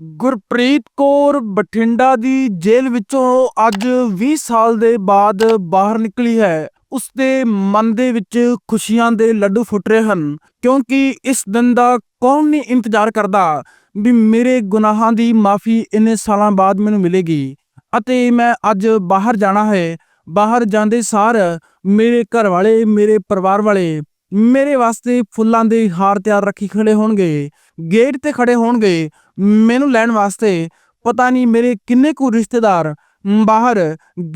ਗੁਰਪ੍ਰੀਤ ਕੌਰ ਬਠਿੰਡਾ ਦੀ ਜੇਲ੍ਹ ਵਿੱਚੋਂ ਅੱਜ 20 ਸਾਲ ਦੇ ਬਾਅਦ ਬਾਹਰ ਨਿਕਲੀ ਹੈ। ਉਸ ਦੇ ਮਨ ਦੇ ਵਿੱਚ ਖੁਸ਼ੀਆਂ ਦੇ ਲੱਡੂ ਫੁੱਟ ਰਹੇ ਹਨ, ਕਿਉਂਕਿ ਇਸ ਦਿਨ ਦਾ ਕੌਣ ਨਹੀਂ ਇੰਤਜ਼ਾਰ ਕਰਦਾ ਵੀ ਮੇਰੇ ਗੁਨਾਹਾਂ ਦੀ ਮਾਫੀ ਇੰਨੇ ਸਾਲਾਂ ਬਾਅਦ ਮੈਨੂੰ ਮਿਲੇਗੀ। ਅਤੇ ਮੈਂ ਅੱਜ ਬਾਹਰ ਜਾਣਾ ਹੈ। ਬਾਹਰ ਜਾਂਦੇ ਸਾਰ ਮੇਰੇ ਘਰ ਵਾਲੇ ਮੇਰੇ ਪਰਿਵਾਰ ਵਾਲੇ ਮੇਰੇ ਵਾਸਤੇ ਫੁੱਲਾਂ ਦੇ ਹਾਰ ਤਿਆਰ ਰੱਖੀ ਖੜੇ ਹੋਣਗੇ, ਗੇਟ ਤੇ ਖੜੇ ਹੋਣਗੇ। ਮੈਨੂੰ ਲੈਣ ਵਾਸਤੇ ਪਤਾ ਨਹੀਂ ਮੇਰੇ ਕਿੰਨੇ ਕੁ ਰਿਸ਼ਤੇਦਾਰ ਬਾਹਰ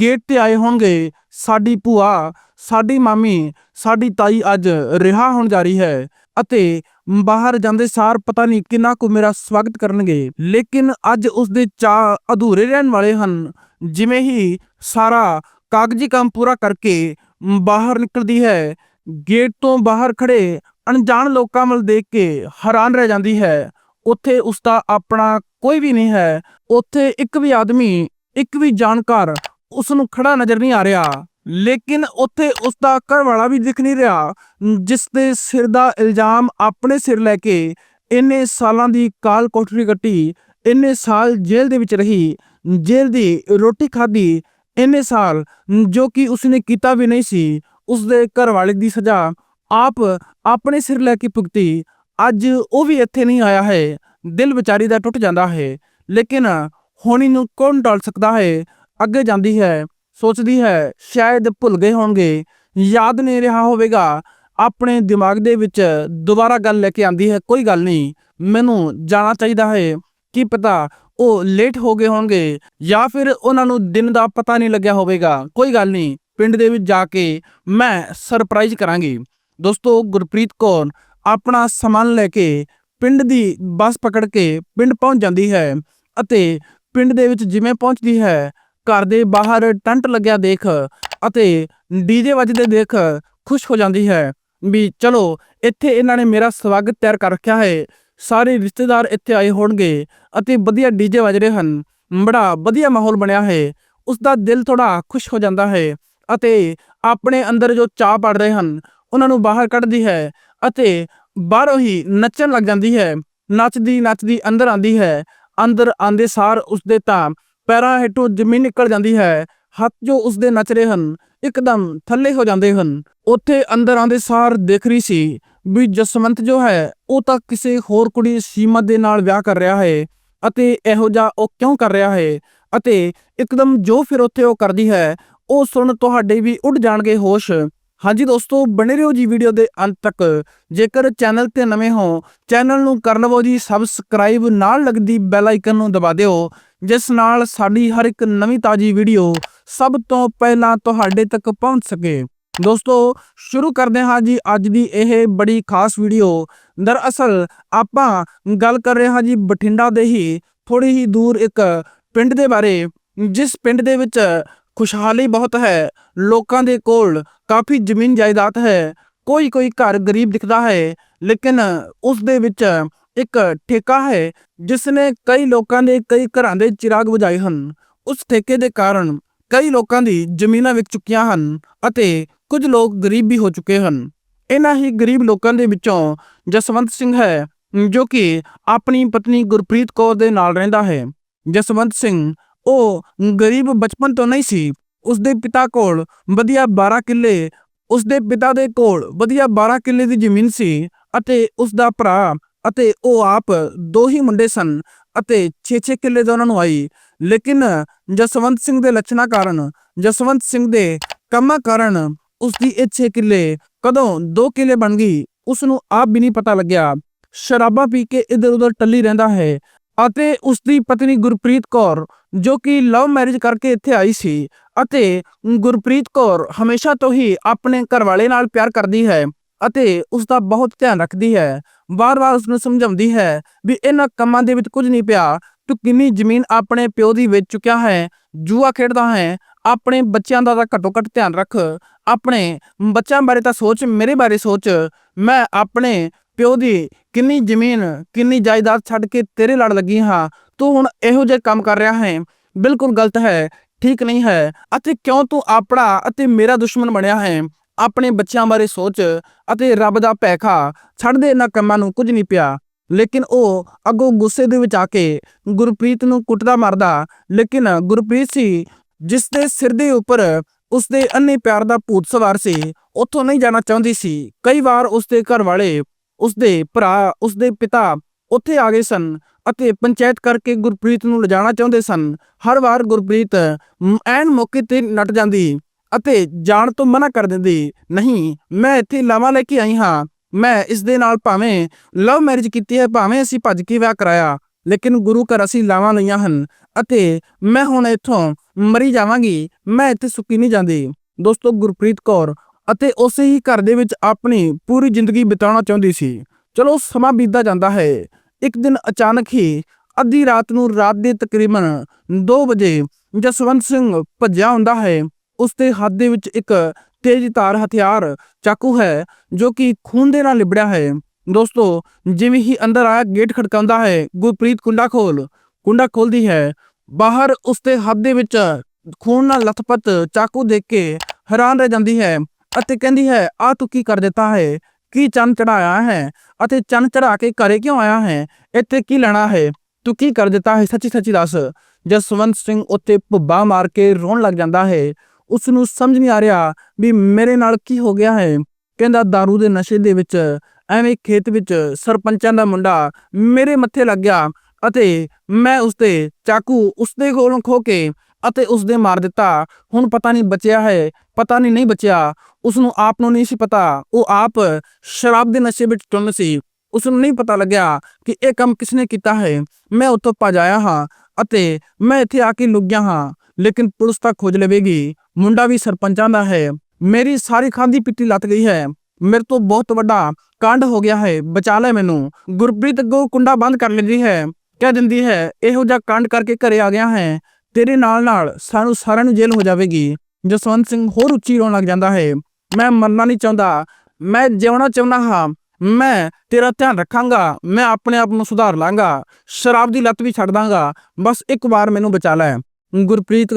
ਗੇਟ ਤੇ ਆਏ ਹੋਣਗੇ। ਸਾਡੀ ਭੂਆ, ਸਾਡੀ ਮਾਮੀ, ਸਾਡੀ ਤਾਈ ਅੱਜ ਰਿਹਾ ਹੋਣ ਜਾ ਰਹੀ ਹੈ ਅਤੇ ਬਾਹਰ ਜਾਂਦੇ ਸਾਰ ਪਤਾ ਨਹੀਂ ਕਿੰਨਾ ਕੁ ਮੇਰਾ ਸਵਾਗਤ ਕਰਨਗੇ। ਲੇਕਿਨ ਅੱਜ ਉਸ ਦੇ ਚਾਅ ਅਧੂਰੇ ਰਹਿਣ ਵਾਲੇ ਹਨ। ਜਿਵੇਂ ਹੀ ਸਾਰਾ ਕਾਗਜ਼ੀ ਕੰਮ ਪੂਰਾ ਕਰਕੇ ਬਾਹਰ ਨਿਕਲਦੀ ਹੈ ਗੇਟ ਤੋਂ ਬਾਹਰ ਖੜੇ ਅਣਜਾਣ ਲੋਕਾਂ ਵੱਲ ਦੇਖ ਕੇ ਹੈਰਾਨ ਰਹਿ ਜਾਂਦੀ ਹੈ। ਉੱਥੇ ਉਸ ਦਾ ਆਪਣਾ ਕੋਈ ਵੀ ਨਹੀਂ ਹੈ। ਉੱਥੇ ਇੱਕ ਵੀ ਆਦਮੀ, ਇੱਕ ਵੀ ਜਾਣਕਾਰ ਉਸ ਨੂੰ ਖੜਾ ਨਜ਼ਰ ਨਹੀਂ ਆ ਰਿਹਾ। ਲੇਕਿਨ ਉੱਥੇ ਉਸ ਦਾ ਘਰ ਵਾਲਾ ਵੀ ਦਿਖ ਨਹੀਂ ਰਿਹਾ, ਜਿਸ ਦੇ ਸਿਰ ਦਾ ਇਲਜ਼ਾਮ ਆਪਣੇ ਸਿਰ ਲੈ ਕੇ ਇੰਨੇ ਸਾਲਾਂ ਦੀ ਕਾਲ ਕੋਠੜੀ ਕੱਟੀ, ਇੰਨੇ ਸਾਲ ਜੇਲ੍ਹ ਦੇ ਵਿੱਚ ਰਹੀ, ਜੇਲ੍ਹ ਦੀ ਰੋਟੀ ਖਾਧੀ, ਇੰਨੇ ਸਾਲ ਜੋ ਕਿ ਉਸਨੇ ਕੀਤਾ ਵੀ ਨਹੀਂ ਸੀ ਉਸ ਦੇ ਘਰ ਵਾਲੇ ਦੀ ਸਜ਼ਾ ਆਪ ਆਪਣੇ ਸਿਰ ਲੈ ਕੇ ਭੁਗਤੀ। ਅੱਜ ਉਹ ਵੀ ਇੱਥੇ ਨਹੀਂ ਆਇਆ ਹੈ। ਦਿਲ ਵਿਚਾਰੀ ਦਾ ਟੁੱਟ ਜਾਂਦਾ ਹੈ। ਲੇਕਿਨ ਹੋਣੀ ਨੂੰ ਕੌਣ ਟਾਲ ਸਕਦਾ ਹੈ? ਅੱਗੇ ਜਾਂਦੀ ਹੈ, ਸੋਚਦੀ ਹੈ, ਸ਼ਾਇਦ ਭੁੱਲ ਗਏ ਹੋਣਗੇ। ਯਾਦ ਨਹੀਂ ਰਿਹਾ ਹੋਵੇਗਾ। ਆਪਣੇ ਦਿਮਾਗ ਦੇ ਵਿੱਚ ਦੁਬਾਰਾ ਗੱਲ ਲੈ ਕੇ ਆਂਦੀ ਹੈ, ਕੋਈ ਗੱਲ ਨਹੀਂ। ਮੈਨੂੰ ਜਾਣਾ ਚਾਹੀਦਾ ਹੈ। ਕੀ ਪਤਾ ਉਹ ਲੇਟ ਹੋ ਗਏ ਹੋਣਗੇ ਜਾਂ ਫਿਰ ਉਹਨਾਂ ਨੂੰ ਦਿਨ ਦਾ ਪਤਾ ਨਹੀਂ ਲੱਗਿਆ ਹੋਵੇਗਾ। ਕੋਈ ਗੱਲ ਨਹੀਂ। ਪਿੰਡ ਦੇ ਵਿੱਚ ਜਾ ਕੇ ਮੈਂ ਸਰਪ੍ਰਾਈਜ਼ ਕਰਾਂਗੀ। ਦੋਸਤੋ, ਗੁਰਪ੍ਰੀਤ ਕੌਰ ਆਪਣਾ ਸਮਾਨ ਲੈ ਕੇ ਪਿੰਡ ਦੀ ਬੱਸ ਪਕੜ ਕੇ ਪਿੰਡ ਪਹੁੰਚ ਜਾਂਦੀ ਹੈ ਅਤੇ ਪਿੰਡ ਦੇ ਵਿੱਚ ਜਿਵੇਂ ਪਹੁੰਚਦੀ ਹੈ, ਘਰ ਦੇ ਬਾਹਰ ਟੰਟ ਲੱਗਿਆ ਦੇਖ ਅਤੇ ਡੀਜੇ ਵੱਜਦੇ ਦੇਖ ਖੁਸ਼ ਹੋ ਜਾਂਦੀ ਹੈ ਵੀ ਚਲੋ, ਇੱਥੇ ਇਹਨਾਂ ਨੇ ਮੇਰਾ ਸਵਾਗਤ ਤਿਆਰ ਕਰ ਰੱਖਿਆ ਹੈ। ਸਾਰੇ ਰਿਸ਼ਤੇਦਾਰ ਇੱਥੇ ਆਏ ਹੋਣਗੇ ਅਤੇ ਵਧੀਆ ਡੀਜੇ ਵੱਜ ਰਹੇ ਹਨ। ਬੜਾ ਵਧੀਆ ਮਾਹੌਲ ਬਣਿਆ ਹੈ। ਉਸ ਦਾ ਦਿਲ ਥੋੜਾ ਖੁਸ਼ ਹੋ ਜਾਂਦਾ ਹੈ। ਅਤੇ ਆਪਣੇ ਅੰਦਰ ਜੋ ਚਾਹ ਪੜ ਰਹੇ ਹਨ, ਉਹਨਾਂ ਨੂੰ ਬਾਹਰ ਕੱਢਦੀ ਹੈ ਅਤੇ ਬਾਹਰੋਂ ਹੀ ਨੱਚਣ ਲੱਗ ਜਾਂਦੀ ਹੈ। ਨੱਚਦੀ ਨੱਚਦੀ ਅੰਦਰ ਆਂਦੀ ਹੈ। ਅੰਦਰ ਆਂਦੇ ਸਾਰ ਉਸਦੇ ਤਾਂ ਪੈਰਾਂ ਹੇਠੋਂ ਜ਼ਮੀਨ ਨਿਕਲ ਜਾਂਦੀ ਹੈ। ਹੱਥ ਜੋ ਉਸਦੇ ਨੱਚ ਰਹੇ ਹਨ, ਇੱਕਦਮ ਥੱਲੇ ਹੋ ਜਾਂਦੇ ਹਨ। ਉੱਥੇ ਅੰਦਰ ਆਂਦੇ ਸਾਰ ਦੇਖ ਰਹੀ ਸੀ ਵੀ ਜਸਵੰਤ ਜੋ ਹੈ, ਉਹ ਤਾਂ ਕਿਸੇ ਹੋਰ ਕੁੜੀ ਸੀਮਾ ਦੇ ਨਾਲ ਵਿਆਹ ਕਰ ਰਿਹਾ ਹੈ ਅਤੇ ਇਹੋ ਜਿਹਾ ਉਹ ਕਿਉਂ ਕਰ ਰਿਹਾ ਹੈ ਅਤੇ ਇੱਕਦਮ ਜੋ ਫਿਰ ਉੱਥੇ ਉਹ ਕਰਦੀ ਹੈ ਉਹ ਸੁਣ ਤੁਹਾਡੇ ਵੀ ਉੱਡ ਜਾਣਗੇ ਹੋਸ਼। ਹਾਂਜੀ ਦੋਸਤੋ, ਬਣੇ ਰਹੋ ਜੀ ਵੀਡੀਓ ਦੇ ਅੰਤ ਤੱਕ। ਜੇਕਰ ਚੈਨਲ ਤੇ ਨਵੇਂ ਹੋ, ਚੈਨਲ ਨੂੰ ਕਰ ਲਵੋ ਜੀ ਸਬਸਕ੍ਰਾਈਬ। ਨਾਲ ਲੱਗਦੀ ਬੈਲ ਆਈਕਨ ਨੂੰ ਦਬਾ ਦਿਓ, ਜਿਸ ਨਾਲ ਸਾਡੀ ਹਰ ਇੱਕ ਨਵੀਂ ਤਾਜੀ ਵੀਡੀਓ ਸਭ ਤੋਂ ਪਹਿਲਾਂ ਤੁਹਾਡੇ ਤੱਕ ਪਹੁੰਚ ਸਕੇ। ਦੋਸਤੋ, ਸ਼ੁਰੂ ਕਰਦੇ ਹਾਂ ਜੀ ਅੱਜ ਦੀ ਇਹ ਬੜੀ ਖਾਸ ਵੀਡੀਓ। ਦਰਅਸਲ, ਆਪਾਂ ਗੱਲ ਕਰ ਰਹੇ ਹਾਂ ਜੀ ਬਠਿੰਡਾ ਦੇ ਹੀ ਥੋੜੀ ਹੀ ਦੂਰ ਇੱਕ ਪਿੰਡ ਦੇ ਬਾਰੇ, ਜਿਸ ਪਿੰਡ ਦੇ ਵਿੱਚ ਖੁਸ਼ਹਾਲੀ ਬਹੁਤ ਹੈ। ਲੋਕਾਂ ਦੇ ਕੋਲ ਕਾਫੀ ਜ਼ਮੀਨ ਜਾਇਦਾਦ ਹੈ। ਕੋਈ ਕੋਈ ਘਰ ਗਰੀਬ ਦਿਖਦਾ ਹੈ, ਲੇਕਿਨ ਉਸ ਦੇ ਵਿੱਚ ਇੱਕ ਠੇਕਾ ਹੈ ਜਿਸ ਨੇ ਕਈ ਲੋਕਾਂ ਦੇ, ਕਈ ਘਰਾਂ ਦੇ ਚਿਰਾਗ ਬੁਝਾਏ ਹਨ। ਉਸ ਠੇਕੇ ਦੇ ਕਾਰਨ ਕਈ ਲੋਕਾਂ ਦੀ ਜ਼ਮੀਨਾਂ ਵਿਕ ਚੁੱਕੀਆਂ ਹਨ ਅਤੇ ਕੁਝ ਲੋਕ ਗਰੀਬ ਵੀ ਹੋ ਚੁੱਕੇ ਹਨ। ਇਹਨਾਂ ਹੀ ਗਰੀਬ ਲੋਕਾਂ ਦੇ ਵਿੱਚੋਂ ਜਸਵੰਤ ਸਿੰਘ ਹੈ, ਜੋ ਕਿ ਆਪਣੀ ਪਤਨੀ ਗੁਰਪ੍ਰੀਤ ਕੌਰ ਦੇ ਨਾਲ ਰਹਿੰਦਾ ਹੈ। ਜਸਵੰਤ ਸਿੰਘ ਉਹ ਗਰੀਬ ਬਚਪਨ ਤੋਂ ਨਹੀਂ ਸੀ। ਉਸ ਦੇ ਪਿਤਾ ਕੋਲ ਵਧੀਆ 12 ਕਿੱਲੇ ਉਸ ਦੇ ਪਿਤਾ ਦੇ ਕੋਲ ਵਧੀਆ 12 ਕਿੱਲੇ ਦੀ ਜ਼ਮੀਨ ਸੀ ਅਤੇ ਉਸ ਦਾ ਭਰਾ ਅਤੇ ਉਹ ਆਪ ਦੋ ਹੀ ਮੁੰਡੇ ਸਨ ਅਤੇ 6-6 ਕਿੱਲੇ ਦਾ ਉਹਨਾਂ ਨੂੰ ਆਈ। ਲੇਕਿਨ ਜਸਵੰਤ ਸਿੰਘ ਦੇ ਲੱਛਣਾਂ ਕਾਰਨ, ਜਸਵੰਤ ਸਿੰਘ ਦੇ ਕੰਮਾਂ ਕਾਰਨ ਉਸ ਦੀ ਇਹ 6 ਕਿੱਲੇ ਕਦੋਂ 2 ਕਿੱਲੇ ਬਣ ਗਈ ਉਸ ਨੂੰ ਆਪ ਵੀ ਨਹੀਂ ਪਤਾ ਲੱਗਿਆ। ਸ਼ਰਾਬਾਂ ਪੀ ਕੇ ਇਧਰ ਉਧਰ ਟੱਲੀ ਰਹਿੰਦਾ ਹੈ ਅਤੇ ਉਸ ਦੀ ਪਤਨੀ ਗੁਰਪ੍ਰੀਤ ਕੌਰ, ਜੋ ਕਿ ਲਵ ਮੈਰਿਜ ਕਰਕੇ ਇੱਥੇ ਆਈ ਸੀ ਅਤੇ ਗੁਰਪ੍ਰੀਤ ਕੌਰ ਹਮੇਸ਼ਾ ਤੋਂ ਹੀ ਆਪਣੇ ਘਰਵਾਲੇ ਨਾਲ ਪਿਆਰ ਕਰਦੀ ਹੈ ਅਤੇ ਉਸ ਦਾ ਬਹੁਤ ਧਿਆਨ ਰੱਖਦੀ ਹੈ। ਵਾਰ-ਵਾਰ ਉਸ ਨੂੰ ਸਮਝਾਉਂਦੀ ਹੈ ਵੀ ਇਹਨਾਂ ਕੰਮਾਂ ਦੇ ਵਿੱਚ ਕੁਝ ਨਹੀਂ ਪਿਆ, ਤੂੰ ਕਿੰਨੀ ਜ਼ਮੀਨ ਆਪਣੇ ਪਿਓ ਦੀ ਵੇਚ ਚੁੱਕਿਆ ਹੈ, ਜੂਆ ਖੇਡਦਾ ਹੈ, ਆਪਣੇ ਬੱਚਿਆਂ ਦਾ ਤਾਂ ਘੱਟੋ ਘੱਟ ਧਿਆਨ ਰੱਖ, ਆਪਣੇ ਬੱਚਿਆਂ ਬਾਰੇ ਤਾਂ ਸੋਚ, ਮੇਰੇ ਬਾਰੇ ਸੋਚ, ਮੈਂ ਆਪਣੇ ਪਿਓ ਦੀ ਕਿੰਨੀ ਜ਼ਮੀਨ, ਕਿੰਨੀ ਜਾਇਦਾਦ ਛੱਡ ਕੇ ਤੇਰੇ ਲੜ ਲੱਗੀ ਹਾਂ, ਤੂੰ ਹੁਣ ਇਹੋ ਜਿਹੇ ਕੰਮ ਕਰ ਰਿਹਾ ਹੈ। ਬਿਲਕੁਲ ਗਲਤ ਹੈ, ਠੀਕ ਨਹੀਂ ਹੈ। ਅਤੇ ਕਿਉਂ ਤੂੰ ਆਪਣਾ ਅਤੇ ਮੇਰਾ ਦੁਸ਼ਮਣ ਬਣਿਆ ਹੈ? ਆਪਣੇ ਬੱਚਿਆਂ ਬਾਰੇ ਸੋਚ ਅਤੇ ਰੱਬ ਦਾ ਪੈਖਾ ਛੱਡਦੇ ਇਹਨਾਂ ਕੰਮਾਂ ਨੂੰ, ਕੁਝ ਨਹੀਂ ਪਿਆ। ਲੇਕਿਨ ਉਹ ਅੱਗੋਂ ਗੁੱਸੇ ਦੇ ਵਿੱਚ ਆ ਕੇ ਗੁਰਪ੍ਰੀਤ ਨੂੰ ਕੁੱਟਦਾ ਮਾਰਦਾ। ਲੇਕਿਨ ਗੁਰਪ੍ਰੀਤ ਸੀ, ਜਿਸ ਦੇ ਸਿਰ ਦੇ ਉੱਪਰ ਉਸਦੇ ਅੰਨੇ ਪਿਆਰ ਦਾ ਭੂਤ ਸਵਾਰ ਸੀ, ਉੱਥੋਂ ਨਹੀਂ ਜਾਣਾ ਚਾਹੁੰਦੀ ਸੀ। ਕਈ ਵਾਰ ਉਸਦੇ ਘਰ ਵਾਲੇ ਉਸਦੇ ਭਰਾ, ਉਸਦੇ ਪਿਤਾ ਉੱਥੇ ਆ ਗਏ ਸਨ ਅਤੇ ਪੰਚਾਇਤ ਕਰਕੇ ਗੁਰਪ੍ਰੀਤ ਨੂੰ ਲਿਜਾਣਾ ਚਾਹੁੰਦੇ ਸਨ। ਹਰ ਵਾਰ ਗੁਰਪ੍ਰੀਤ ਐਨ ਮੌਕੇ ਤੇ ਨੱਟ ਜਾਂਦੀ ਅਤੇ ਜਾਣ ਤੋਂ ਮਨਾ ਕਰ ਦਿੰਦੀ, ਨਹੀਂ, ਮੈਂ ਇੱਥੇ ਲਾਵਾਂ ਲੈ ਕੇ ਆਈ ਹਾਂ। ਮੈਂ ਇਸ ਦੇ ਨਾਲ ਭਾਵੇਂ ਲਵ ਮੈਰਿਜ ਕੀਤੀ ਹੈ, ਭਾਵੇਂ ਅਸੀਂ ਭੱਜ ਕੇ ਵਿਆਹ ਕਰਾਇਆ, ਲੇਕਿਨ ਗੁਰੂ ਘਰ ਅਸੀਂ ਲਾਵਾਂ ਲਈਆਂ ਹਨ ਅਤੇ ਮੈਂ ਹੁਣ ਇੱਥੋਂ ਮਰੀ ਜਾਵਾਂਗੀ, ਮੈਂ ਇੱਥੇ ਸੁੱਕੀ ਨਹੀਂ ਜਾਂਦੀ। ਦੋਸਤੋ, ਗੁਰਪ੍ਰੀਤ ਕੌਰ ਅਤੇ ਉਸੇ ਹੀ ਘਰ ਦੇ ਵਿੱਚ ਆਪਣੀ ਪੂਰੀ ਜ਼ਿੰਦਗੀ ਬਿਤਾਉਣਾ ਚਾਹੁੰਦੀ ਸੀ। ਚਲੋ, ਸਮਾਂ ਬੀਤਦਾ ਜਾਂਦਾ ਹੈ। ਇੱਕ ਦਿਨ ਅਚਾਨਕ ਹੀ ਅੱਧੀ ਰਾਤ ਨੂੰ ਰਾਤ ਦੇ ਤਕਰੀਬਨ 2 ਵਜੇ ਜਸਵੰਤ ਸਿੰਘ ਭੱਜਿਆ ਹੁੰਦਾ ਹੈ। ਉਸ ਦੇ ਹੱਥ ਦੇ ਵਿੱਚ ਇੱਕ ਤੇਜ਼ ਹਥਿਆਰ ਚਾਕੂ ਹੈ, ਜੋ ਕਿ ਖੂਨ ਦੇ ਨਾਲ ਲਿਬੜਿਆ ਹੈ। ਦੋਸਤੋ, ਜਿਵੇਂ ਹੀ ਅੰਦਰ ਆਇਆ, ਗੇਟ ਖੜਕਾਉਂਦਾ ਹੈ ਗੁਰਪ੍ਰੀਤ ਕੁੰਡਾ ਖੋਲ ਕੁੰਡਾ ਖੋਲਦੀ ਹੈ। ਬਾਹਰ ਉਸ ਦੇ ਹੱਥ ਦੇ ਵਿੱਚ ਖੂਨ ਨਾਲ ਲਥਪਥ ਚਾਕੂ ਦੇਖ ਕੇ ਹੈਰਾਨ ਰਹਿ ਜਾਂਦੀ ਹੈ। ਅਤੇ ਕਹਿੰਦੀ ਹੈ ਆ ਤੂੰ ਕੀ ਕਰ ਦਿੱਤਾ ਹੈ? ਕੀ ਚੰਨ ਚੜਾਇਆ ਹੈ? ਅਤੇ ਚੰਨ ਚੜਾ ਕੇ ਘਰੇ ਕਿਉਂ ਆਇਆ ਹੈ? ਇੱਥੇ ਕੀ ਲੈਣਾ ਹੈ? ਤੂੰ ਕੀ ਕਰ ਦਿੱਤਾ ਹੈ? ਸੱਚੀ ਸੱਚੀ ਦੱਸ। ਜਸਵੰਤ ਸਿੰਘ ਉੱਤੇ ਭੁੱਬਾ ਮਾਰ ਕੇ ਰੋਣ ਲੱਗ ਜਾਂਦਾ ਹੈ ਉਸ ਨੂੰ ਸਮਝ ਨਹੀਂ ਆ ਰਿਹਾ ਵੀ ਮੇਰੇ ਨਾਲ ਕੀ ਹੋ ਗਿਆ ਹੈ। ਕਹਿੰਦਾ दारू ਦੇ ਨਸ਼ੇ ਦੇ ਵਿੱਚ, ਐਵੇਂ ਖੇਤ ਵਿੱਚ ਸਰਪੰਚਾਂ ਦਾ ਮੁੰਡਾ ਮੇਰੇ ਮੱਥੇ ਲੱਗ ਗਿਆ ਅਤੇ ਮੈਂ ਉਸਤੇ ਚਾਕੂ ਉਸਦੇ ਕੋਲੋਂ ਖੋ ਕੇ ਅਤੇ ਉਸਦੇ ਮਾਰ ਦਿੱਤਾ। ਹੁਣ ਪਤਾ ਨਹੀਂ ਬਚਿਆ ਹੈ, ਪਤਾ ਨਹੀਂ ਨਹੀਂ ਬਚਿਆ। ਉਸ ਨੂੰ ਆਪ ਨੂੰ ਨਹੀਂ ਸੀ ਪਤਾ। ਉਹ ਆਪ ਸ਼ਰਾਬ ਦੇ ਨਸ਼ੇ ਵਿੱਚ ਟੁੰਨ ਸੀ। ਉਸ ਨੂੰ ਨਹੀਂ ਪਤਾ ਲੱਗਿਆ ਕਿ ਇਹ ਕੰਮ ਕਿਸਨੇ ਕੀਤਾ ਹੈ। ਮੈਂ ਉੱਥੋਂ ਭੱਜ ਹਾਂ ਅਤੇ ਮੈਂ ਇੱਥੇ ਆ ਕੇ ਲੁਕ ਗਿਆ ਹਾਂ। ਲੇਕਿਨ ਪੁਲਿਸ ਤਾਂ ਖੋਜ ਲਵੇਗੀ। ਮੁੰਡਾ ਵੀ ਸਰਪੰਚਾਂ ਦਾ ਹੈ। ਮੇਰੀ ਸਾਰੀ ਖਾਂਦੀ ਪਿੱਟੀ ਲੱਤ ਗਈ ਹੈ। ਮੇਰੇ ਤੋਂ ਬਹੁਤ ਵੱਡਾ ਕਾਂਡ ਹੋ ਗਿਆ ਹੈ। ਬਚਾ ਲੈ ਮੈਨੂੰ। ਗੁਰਪ੍ਰੀਤ ਅੱਗੋਂ ਕੁੰਡਾ ਬੰਦ ਕਰ ਲੈਂਦੀ ਹੈ। ਕਹਿ ਦਿੰਦੀ ਹੈ, ਇਹੋ ਜਿਹਾ ਕਾਂਡ ਕਰਕੇ ਘਰੇ ਆ ਗਿਆ ਹੈ। ਤੇਰੇ ਨਾਲ ਨਾਲ ਸਾਨੂੰ ਸਾਰਿਆਂ ਨੂੰ ਜੇਲ੍ਹ ਹੋ ਜਾਵੇਗੀ। ਜਸਵੰਤ ਸਿੰਘ ਹੋਰ ਉੱਚੀ ਰੋਣ ਲੱਗ ਜਾਂਦਾ ਹੈ। ਮੈਂ ਮਰਨਾ ਨਹੀਂ ਚਾਹੁੰਦਾ। ਮੈਂ ਜਿਉਣਾ ਚਾਹੁੰਦਾ ਹਾਂ। ਮੈਂ ਤੇਰਾ ਧਿਆਨ ਰੱਖਾਂਗਾ। ਮੈਂ ਆਪਣੇ ਆਪ ਨੂੰ ਸੁਧਾਰ ਲਾਂਗਾ। ਸ਼ਰਾਬ ਦੀ ਲੱਤ ਵੀ ਛੱਡ ਦਾਂਗਾ। ਬਸ ਇੱਕ ਵਾਰ ਮੈਨੂੰ ਬਚਾ ਲੈ। ਗੁਰਪ੍ਰੀਤ,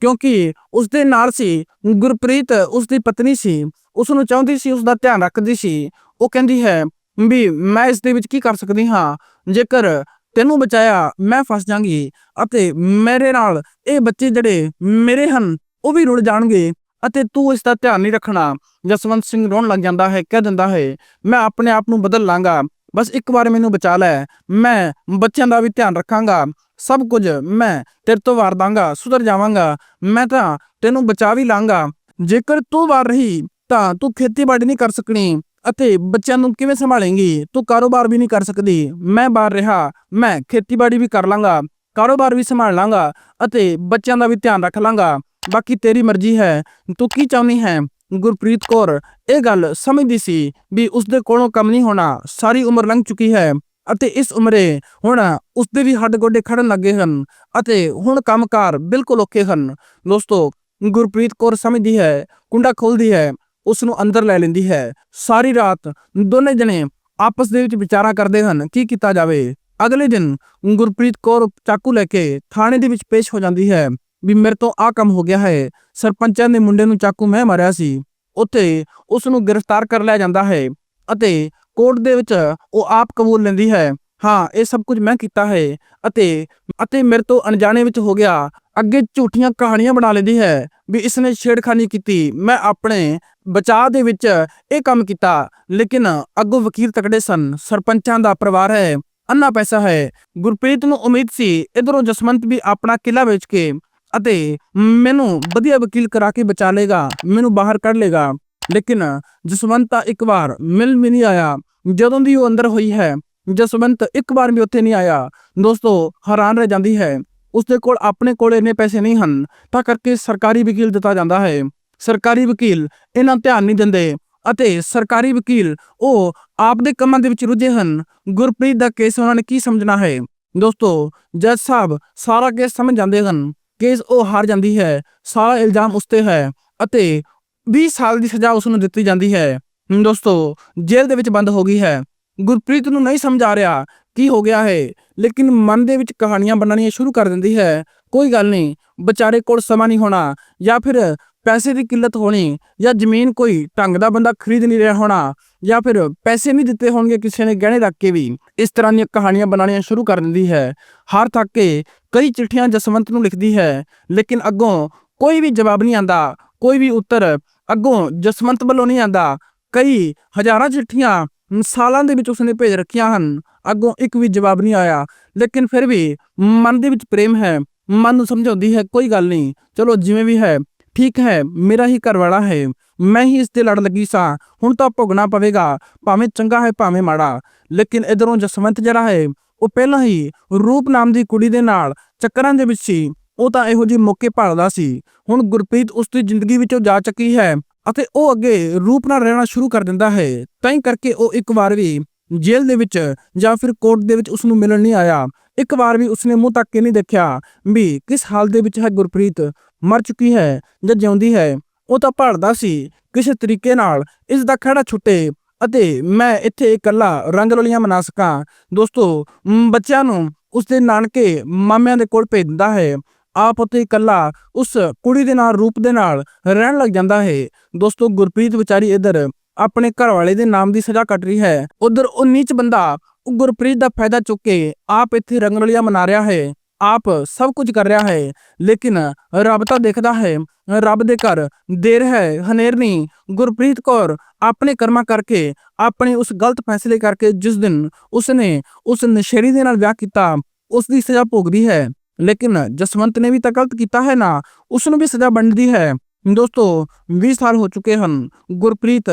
ਕਿਉਂਕਿ ਉਸ ਦੇ ਨਾਲ ਸੀ। ਗੁਰਪ੍ਰੀਤ ਉਸ ਦੀ ਪਤਨੀ ਸੀ। ਉਸ ਨੂੰ ਚਾਹੁੰਦੀ ਸੀ ਉਸ ਦਾ ਧਿਆਨ ਰੱਖਦੀ ਸੀ। ਉਹ ਕਹਿੰਦੀ ਹੈ ਵੀ ਮੈਂ ਇਸ ਦੇ ਵਿੱਚ ਕੀ ਕਰ ਸਕਦੀ ਹਾਂ? ਜੇਕਰ ਤੈਨੂੰ ਬਚਾਇਆ, ਮੈਂ ਫਸ ਜਾਵਾਂਗੀ ਅਤੇ ਮੇਰੇ ਨਾਲ ਇਹ ਬੱਚੇ ਜਿਹੜੇ ਮੇਰੇ ਹਨ, ਉਹ ਵੀ ਰੁੜ ਜਾਣਗੇ ਅਤੇ ਤੂੰ ਇਸ ਦਾ ਧਿਆਨ ਨਹੀਂ ਰੱਖਣਾ। ਜਸਵੰਤ ਸਿੰਘ ਰੋਣ ਲੱਗ ਜਾਂਦਾ ਹੈ, ਕਹਿ ਦਿੰਦਾ ਹੈ, ਮੈਂ ਆਪਣੇ ਆਪ ਨੂੰ ਬਦਲ ਲਾਂਗਾ। ਬਸ ਇੱਕ ਵਾਰ ਮੈਨੂੰ ਬਚਾ ਲੈ। ਮੈਂ ਬੱਚਿਆਂ ਦਾ ਵੀ ਧਿਆਨ ਰੱਖਾਂਗਾ। ਸਭ ਕੁਝ ਮੈਂ ਤੇਰੇ ਤੋਂ ਵਾਰ ਦਾਂਗਾ, ਸੁਧਰ ਜਾਵਾਂਗਾ। ਮੈਂ ਤਾਂ ਤੈਨੂੰ ਬਚਾ ਵੀ ਲਾਂਗਾ। ਜੇਕਰ ਤੂੰ ਵਾਰ ਰਹੀ, ਤਾਂ ਤੂੰ ਖੇਤੀਬਾੜੀ ਨਹੀਂ ਕਰ ਸਕਣੀ। ਅਤੇ ਬੱਚਿਆਂ ਨੂੰ ਕਿਵੇਂ ਸੰਭਾਲੇਂਗੀ? ਤੂੰ ਕਾਰੋਬਾਰ ਵੀ ਨਹੀਂ ਕਰ ਸਕਦੀ। ਮੈਂ ਬਾਹਰ ਰਿਹਾ। ਮੈਂ ਖੇਤੀਬਾੜੀ ਵੀ ਕਰ ਲਾਂਗਾ। ਕਾਰੋਬਾਰ ਵੀ ਸੰਭਾਲ ਲਾਂਗਾ ਅਤੇ ਬੱਚਿਆਂ ਦਾ ਵੀ ਧਿਆਨ ਰੱਖ ਲਾਂਗਾ। ਬਾਕੀ ਤੇਰੀ ਮਰਜ਼ੀ ਹੈ। ਤੂੰ ਕੀ ਚਾਹੁੰਦੀ ਹੈ? ਗੁਰਪ੍ਰੀਤ ਕੌਰ, ਇਹ ਗੱਲ ਸਮਝਦੀ ਸੀ ਵੀ ਉਸਦੇ ਕੋਲੋਂ ਕੰਮ ਨਹੀਂ ਹੋਣਾ। ਸਾਰੀ ਉਮਰ ਲੰਘ ਚੁੱਕੀ ਹੈ ਅਤੇ ਇਸ ਉਮਰੇ ਹੁਣ ਉਸਦੇ ਵੀ ਹੱਡ ਗੋਡੇ ਖੜਨ ਲੱਗੇ ਹਨ ਅਤੇ ਹੁਣ ਕੰਮਕਾਰ ਬਿਲਕੁਲ ਔਖੇ ਹਨ। ਦੋਸਤੋ, ਗੁਰਪ੍ਰੀਤ ਕੌਰ ਸਮਝਦੀ ਹੈ, ਕੁੰਡਾ ਖੋਲਦੀ ਹੈ ਉਸ ਨੂੰ ਅੰਦਰ ਲੈ ਲੈਂਦੀ ਹੈ। ਸਾਰੀ ਰਾਤ ਦੋਨੇ ਜਣੇ ਆਪਸ ਦੇ ਵਿੱਚ ਵਿਚਾਰਾ ਕਰਦੇ ਹਨ, ਕੀ ਕੀਤਾ ਜਾਵੇ। ਅਗਲੇ ਦਿਨ ਗੁਰਪ੍ਰੀਤ ਕੌਰ ਚਾਕੂ ਲੈ ਕੇ ਥਾਣੇ ਦੇ ਵਿੱਚ ਪੇਸ਼ ਹੋ ਜਾਂਦੀ ਹੈ ਵੀ ਮੇਰੇ ਤੋਂ ਆ ਕੰਮ ਹੋ ਗਿਆ ਹੈ। ਸਰਪੰਚਾਂ ਦੇ ਮੁੰਡੇ ਨੂੰ ਚਾਕੂ ਮੈਂ ਮਾਰਿਆ ਸੀ। ਉੱਥੇ ਉਸ ਨੂੰ ਗ੍ਰਿਫਤਾਰ ਕਰ ਲਿਆ ਜਾਂਦਾ ਹੈ ਅਤੇ ਕੋਰਟ ਦੇ ਵਿੱਚ ਉਹ ਆਪ ਕਬੂਲ ਲੈਂਦੀ ਹੈ ਹਾਂ, ਇਹ ਸਭ ਕੁਝ ਮੈਂ ਕੀਤਾ ਹੈ ਅਤੇ ਅਤੇ ਮੇਰੇ ਤੋਂ ਅਣਜਾਣੇ ਵਿੱਚ ਹੋ ਗਿਆ। ਅੱਗੇ ਝੂਠੀਆਂ ਕਹਾਣੀਆਂ ਬਣਾ ਲੈਂਦੀ ਹੈ ਵੀ ਇਸਨੇ ਛੇੜਖਾਨੀ ਕੀਤੀ। ਮੈਂ ਆਪਣੇ ਬਚਾਅ ਦੇ ਵਿੱਚ ਇਹ ਕੰਮ ਕੀਤਾ, ਲੇਕਿਨ ਅੱਗੋਂ ਵਕੀਲ ਤਕੜੇ ਸਨ। ਸਰਪੰਚਾਂ ਦਾ ਪਰਿਵਾਰ ਹੈ, ਅੰਨਾ ਪੈਸਾ ਹੈ। ਗੁਰਪ੍ਰੀਤ ਨੂੰ ਉਮੀਦ ਸੀ, ਇਧਰੋਂ ਜਸਵੰਤ ਵੀ ਆਪਣਾ ਕਿਲਾ ਵੇਚ ਕੇ ਅਤੇ ਮੈਨੂੰ ਵਧੀਆ ਵਕੀਲ ਕਰਾ ਕੇ ਬਚਾ ਲੇਗਾ ਮੈਨੂੰ ਬਾਹਰ ਕੱਢ ਲੇਗਾ ਲੇਕਿਨ ਜਸਵੰਤ ਤਾਂ ਇੱਕ ਵਾਰ ਮਿਲ ਵੀ ਨਹੀਂ ਆਇਆ। ਜਦੋਂ ਦੀ ਉਹ ਅੰਦਰ ਹੋਈ ਹੈ ਜਸਵੰਤ ਇੱਕ ਵਾਰ ਵੀ ਉੱਥੇ ਨਹੀਂ ਆਇਆ, ਦੋਸਤੋ, ਹੈਰਾਨ ਰਹਿ ਜਾਂਦੀ ਹੈ। ਉਸਦੇ ਕੋਲ ਆਪਣੇ ਕੋਲ ਇੰਨੇ ਪੈਸੇ ਨਹੀਂ ਹਨ, ਤਾਂ ਕਰਕੇ ਸਰਕਾਰੀ ਵਕੀਲ ਦਿੱਤਾ ਜਾਂਦਾ ਹੈ। ਸਰਕਾਰੀ ਵਕੀਲ ਇਹਨਾਂ ਧਿਆਨ ਨਹੀਂ ਦਿੰਦੇ ਅਤੇ ਸਰਕਾਰੀ ਵਕੀਲ ਉਹ ਆਪ ਦੇ ਕੰਮਾਂ ਦੇ ਵਿੱਚ ਰੁੱਝੇ ਹਨ। ਗੁਰਪ੍ਰੀਤ ਦਾ ਕੇਸ ਉਹਨਾਂ ਨੇ ਕੀ ਸਮਝਣਾ ਹੈ? ਦੋਸਤੋ, ਜੱਜ ਸਾਹਿਬ ਸਾਰਾ ਕੇਸ ਸਮਝ ਜਾਂਦੇ ਹਨ। ਕੇਸ ਉਹ ਹਾਰ ਜਾਂਦੀ ਹੈ, ਸਾਰਾ ਇਲਜ਼ਾਮ ਉਸ ਤੇ ਹੈ ਅਤੇ 20 ਸਾਲ ਦੀ ਸਜ਼ਾ ਉਸ ਨੂੰ ਦਿੱਤੀ ਜਾਂਦੀ ਹੈ। ਦੋਸਤੋ, ਜੇਲ੍ਹ ਦੇ ਵਿੱਚ ਬੰਦ ਹੋ ਗਈ ਹੈ। ਗੁਰਪ੍ਰੀਤ ਨੂੰ ਨਹੀਂ ਸਮਝਾ ਰਿਹਾ ਕੀ ਹੋ ਗਿਆ ਹੈ, ਲੇਕਿਨ ਮਨ ਦੇ ਵਿੱਚ ਕਹਾਣੀਆਂ ਬਣਾਉਣੀਆਂ ਸ਼ੁਰੂ ਕਰ ਦਿੰਦੀ ਹੈ। ਕੋਈ ਗੱਲ ਨਹੀਂ, ਵਿਚਾਰੇ ਕੋਲ ਸਮਾਂ ਨਹੀਂ ਹੋਣਾ ਜਾਂ ਫਿਰ ਪੈਸੇ ਦੀ ਕਿੱਲਤ ਹੋਣੀ ਜਾਂ ਜ਼ਮੀਨ ਕੋਈ ਢੰਗ ਦਾ ਬੰਦਾ ਖਰੀਦ ਨਹੀਂ ਰਿਹਾ ਹੋਣਾ ਜਾਂ ਫਿਰ ਪੈਸੇ ਨਹੀਂ ਦਿੱਤੇ ਹੋਣਗੇ ਕਿਸੇ ਨੇ ਗਹਿਣੇ ਰੱਖ ਕੇ ਵੀ, ਇਸ ਤਰ੍ਹਾਂ ਦੀਆਂ ਕਹਾਣੀਆਂ ਬਣਾਉਣੀਆਂ ਸ਼ੁਰੂ ਕਰ ਦਿੰਦੀ ਹੈ। ਹਾਰ ਥੱਕ ਕੇ ਕਈ ਚਿੱਠੀਆਂ ਜਸਵੰਤ ਨੂੰ ਲਿਖਦੀ ਹੈ, ਲੇਕਿਨ ਅੱਗੋਂ ਕੋਈ ਵੀ ਜਵਾਬ ਨਹੀਂ ਆਂਦਾ ਕੋਈ ਵੀ ਉੱਤਰ ਅੱਗੋਂ ਜਸਵੰਤ ਵੱਲੋਂ ਨਹੀਂ ਆਂਦਾ ਕਈ ਹਜ਼ਾਰਾਂ ਚਿੱਠੀਆਂ ਸਾਲਾਂ ਦੇ ਵਿੱਚ ਉਸਨੇ ਭੇਜ ਰੱਖੀਆਂ ਹਨ। ਅੱਗੋਂ ਇੱਕ ਵੀ ਜਵਾਬ ਨਹੀਂ ਆਇਆ। ਲੇਕਿਨ ਫਿਰ ਵੀ ਮਨ ਦੇ ਵਿੱਚ ਪ੍ਰੇਮ ਹੈ। ਮਨ ਨੂੰ ਸਮਝਾਉਂਦੀ ਹੈ, ਕੋਈ ਗੱਲ ਨਹੀਂ। ਚਲੋ, ਜਿਵੇਂ ਵੀ ਹੈ, ਠੀਕ ਹੈ, ਮੇਰਾ ਹੀ ਘਰਵਾਲਾ ਹੈ। ਮੈਂ ਹੀ ਇਸ ਤੇ ਲੜ ਲੱਗੀ ਸਾਂ। ਹੁਣ ਤਾਂ ਭੋਗਣਾ ਪਵੇਗਾ। ਭਾਵੇਂ ਚੰਗਾ ਹੈ, ਭਾਵੇਂ ਮਾੜਾ। ਲੇਕਿਨ ਇਧਰੋਂ ਜਸਵੰਤ ਜਿਹੜਾ ਹੈ, ਉਹ ਪਹਿਲਾਂ ਹੀ ਰੂਪ ਨਾਮ ਦੀ ਕੁੜੀ ਦੇ ਨਾਲ ਚੱਕਰਾਂ ਦੇ ਵਿੱਚ ਸੀ। ਉਹ ਤਾਂ ਇਹੋ ਜਿਹੇ ਮੌਕੇ ਭਾਲਦਾ ਸੀ। ਹੁਣ ਗੁਰਪ੍ਰੀਤ ਉਸ ਦੀ ਜ਼ਿੰਦਗੀ ਵਿੱਚੋਂ ਜਾ ਚੁੱਕੀ ਹੈ। ਅਤੇ ਉਹ ਅੱਗੇ ਰੂਪ ਨਾਲ ਰਹਿਣਾ ਸ਼ੁਰੂ ਕਰ ਦਿੰਦਾ ਹੈ। ਤਾਂ ਹੀ ਕਰਕੇ ਉਹ ਇੱਕ ਵਾਰ ਵੀ ਜੇਲ੍ਹ ਦੇ ਵਿੱਚ ਜਾਂ ਫਿਰ ਕੋਰਟ ਦੇ ਵਿੱਚ ਉਸ ਨੂੰ ਮਿਲਣ ਨਹੀਂ ਆਇਆ। ਇੱਕ ਵਾਰ ਵੀ ਉਸਨੇ ਮੂੰਹ ਤੱਕ ਕੇ ਨਹੀਂ ਦੇਖਿਆ ਵੀ ਕਿਸ ਹਾਲ ਦੇ ਵਿੱਚ ਹੈ ਗੁਰਪ੍ਰੀਤ। ਮਰ ਚੁੱਕੀ ਹੈ ਜਾਂ ਜਿਉਂਦੀ ਹੈ, ਉਹ ਤਾਂ ਭਾਲਦਾ ਸੀ ਕਿਸੇ ਤਰੀਕੇ ਨਾਲ। ਇਸ ਦਾ ਖੜਾ ਛੁੱਟੇ ਅਤੇ ਮੈਂ ਇੱਥੇ ਇਕੱਲਾ ਰੰਗ ਰੋਲੀਆਂ ਮਨਾ ਸਕਾਂ। ਦੋਸਤੋ ਬੱਚਿਆਂ ਨੂੰ ਉਸਦੇ ਨਾਨਕੇ ਮਾਮਿਆਂ ਦੇ ਕੋਲ ਭੇਜ ਦਿੰਦਾ ਹੈ। ਆਪ ਉੱਥੇ ਇਕੱਲਾ ਉਸ ਕੁੜੀ ਦੇ ਨਾਲ, ਰੂਪ ਦੇ ਨਾਲ ਰਹਿਣ ਲੱਗ ਜਾਂਦਾ ਹੈ। ਦੋਸਤੋ, ਗੁਰਪ੍ਰੀਤ ਵਿਚਾਰੀ ਇਧਰ ਆਪਣੇ ਘਰ ਵਾਲੇ ਦੇ ਨਾਮ ਦੀ ਸਜ਼ਾ ਕੱਟ ਰਹੀ ਹੈ। ਉਧਰ ਉਹ ਨੀਚ ਬੰਦਾ ਗੁਰਪ੍ਰੀਤ ਦਾ ਫਾਇਦਾ ਚੁੱਕ ਕੇ ਆਪ ਇੱਥੇ ਰੰਗ ਰਲੀਆਂ ਮਨਾ ਰਿਹਾ ਹੈ। ਆਪ ਸਭ ਕੁਝ ਕਰ ਰਿਹਾ ਹੈ, ਲੇਕਿਨ ਰੱਬ ਤਾਂ ਦੇਖਦਾ ਹੈ। ਰੱਬ ਦੇ ਘਰ ਦੇਰ ਹੈ, ਹਨੇਰ ਨਹੀਂ। ਗੁਰਪ੍ਰੀਤ ਕੌਰ ਆਪਣੇ ਕਰਮਾਂ ਕਰਕੇ, ਆਪਣੇ ਉਸ ਗਲਤ ਫੈਸਲੇ ਕਰਕੇ ਜਿਸ ਦਿਨ ਉਸਨੇ ਉਸ ਨਸ਼ੇੜੀ ਦੇ ਨਾਲ ਵਿਆਹ ਕੀਤਾ ਉਸ ਦੀ ਸਜ਼ਾ ਭੋਗਦੀ ਹੈ। ਲੇਕਿਨ ਜਸਵੰਤ ਨੇ ਵੀ ਤਾਂ ਗਲਤ ਕੀਤਾ ਹੈ ਨਾ। ਉਸ ਨੂੰ ਵੀ ਸਜ਼ਾ ਬਣਦੀ ਹੈ। ਦੋਸਤੋ 20 ਸਾਲ ਹੋ ਚੁੱਕੇ ਹਨ। ਗੁਰਪ੍ਰੀਤ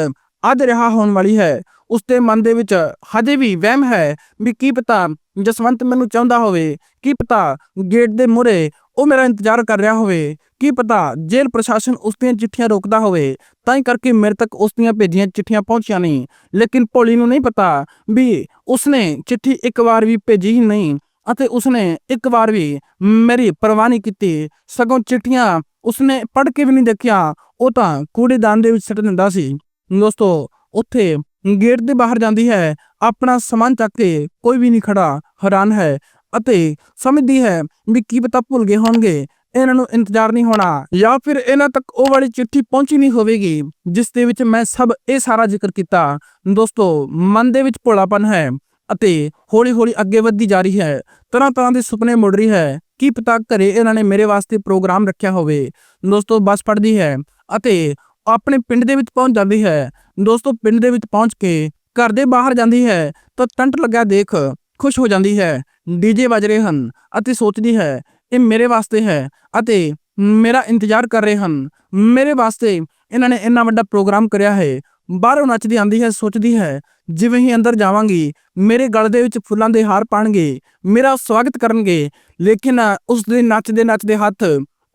ਅੱਜ ਰਿਹਾ ਹੋਣ ਵਾਲੀ ਹੈ। ਉਸ ਦੇ ਮਨ ਦੇ ਵਿੱਚ ਹਜੇ ਵੀ ਵਹਿਮ ਹੈ ਵੀ ਕੀ ਪਤਾ ਜਸਵੰਤ ਮੈਨੂੰ ਚਾਹੁੰਦਾ ਹੋਵੇ। ਕੀ ਪਤਾ ਗੇਟ ਦੇ ਮੂਹਰੇ ਉਹ ਮੇਰਾ ਇੰਤਜ਼ਾਰ ਕਰ ਰਿਹਾ ਹੋਵੇ। ਕੀ ਪਤਾ ਜੇਲ੍ਹ ਪ੍ਰਸ਼ਾਸਨ ਉਸ ਦੀਆਂ ਚਿੱਠੀਆਂ ਰੋਕਦਾ ਹੋਵੇ। ਤਾਂ ਹੀ ਕਰਕੇ ਮੇਰੇ ਤੱਕ ਉਸ ਦੀਆਂ ਭੇਜੀਆਂ ਚਿੱਠੀਆਂ ਪਹੁੰਚੀਆਂ ਨਹੀਂ। ਲੇਕਿਨ ਭੋਲੀ ਨੂੰ ਨਹੀਂ ਪਤਾ ਵੀ ਉਸਨੇ ਚਿੱਠੀ ਇੱਕ ਵਾਰ ਵੀ ਭੇਜੀ ਹੀ ਨਹੀਂ। ਅਤੇ ਉਸਨੇ ਇੱਕ ਵਾਰ ਵੀ ਮੇਰੀ ਪਰਵਾਹ ਨਹੀਂ ਕੀਤੀ। ਸਗੋਂ ਚਿੱਠੀਆਂ ਉਸਨੇ ਪੜ੍ਹ ਕੇ ਵੀ ਨਹੀਂ ਦੇਖਿਆ। ਉਹ ਤਾਂ ਕੂੜੇਦਾਨ ਦੇ ਵਿੱਚ ਸੱਟ ਦਿੰਦਾ ਸੀ। ਦੋਸਤੋ, ਉੱਥੇ ਗੇਟ ਦੇ ਬਾਹਰ ਜਾਂਦੀ ਹੈ। ਆਪਣਾ ਸਮਾਨ ਚੱਕ ਕੇ ਕੋਈ ਵੀ ਨਹੀਂ ਖੜਾ। ਹੈਰਾਨ ਹੈ ਅਤੇ ਸਮਝਦੀ ਹੈ ਵੀ ਕੀ ਪਤਾ ਭੁੱਲ ਗਏ ਹੋਣਗੇ। ਇਹਨਾਂ ਨੂੰ ਇੰਤਜ਼ਾਰ ਨਹੀਂ ਹੋਣਾ ਜਾਂ ਫਿਰ ਇਹਨਾਂ ਤੱਕ ਉਹ ਵਾਲੀ ਚਿੱਠੀ ਪਹੁੰਚੀ ਨਹੀਂ ਹੋਵੇਗੀ, ਜਿਸ ਦੇ ਵਿੱਚ ਮੈਂ ਸਭ ਇਹ ਸਾਰਾ ਜ਼ਿਕਰ ਕੀਤਾ। ਦੋਸਤੋ, ਮਨ ਦੇ ਵਿੱਚ ਭੋਲਾਪਨ ਹੈ। ਅਤੇ ਹੌਲੀ-ਹੌਲੀ ਅੱਗੇ ਵੱਧਦੀ ਜਾ ਰਹੀ ਹੈ। ਤਰ੍ਹਾਂ ਤਰ੍ਹਾਂ ਦੇ ਸੁਪਨੇ ਮੁੜ ਰਹੀ ਹੈ ਕੀ ਪਤਾ ਘਰੇ ਇਹਨਾਂ ਨੇ ਮੇਰੇ ਵਾਸਤੇ ਪ੍ਰੋਗਰਾਮ ਰੱਖਿਆ ਹੋਵੇ। ਦੋਸਤੋ, ਬੱਸ ਪੜਦੀ ਹੈ ਅਤੇ ਆਪਣੇ ਪਿੰਡ ਦੇ ਵਿੱਚ ਪਹੁੰਚ ਜਾਂਦੀ ਹੈ। ਦੋਸਤੋ, ਪਿੰਡ ਦੇ ਵਿੱਚ ਪਹੁੰਚ ਕੇ ਘਰ ਦੇ ਬਾਹਰ ਜਾਂਦੀ ਹੈ ਤਾਂ ਟੰਟ ਲੱਗਾ ਦੇਖ ਖੁਸ਼ ਹੋ ਜਾਂਦੀ ਹੈ। ਡੀਜੇ ਵੱਜ ਰਹੇ ਹਨ ਅਤੇ ਸੋਚਦੀ ਹੈ, ਇਹ ਮੇਰੇ ਵਾਸਤੇ ਹੈ ਅਤੇ ਮੇਰਾ ਇੰਤਜ਼ਾਰ ਕਰ ਰਹੇ ਹਨ। ਮੇਰੇ ਵਾਸਤੇ ਇਹਨਾਂ ਨੇ ਇੰਨਾ ਵੱਡਾ ਪ੍ਰੋਗਰਾਮ ਕਰਿਆ ਹੈ। ਬਾਹਰੋਂ ਨੱਚਦੀ ਆਂਦੀ ਹੈ, ਸੋਚਦੀ ਹੈ ਜਿਵੇਂ ਹੀ ਅੰਦਰ ਜਾਵਾਂਗੀ, ਮੇਰੇ ਗਲ ਦੇ ਵਿੱਚ ਫੁੱਲਾਂ ਦੇ ਹਾਰ ਪਾਣਗੇ, ਮੇਰਾ ਸਵਾਗਤ ਕਰਨਗੇ। ਲੇਕਿਨ ਉਸ ਦੇ ਨੱਚਦੇ ਨੱਚਦੇ ਹੱਥ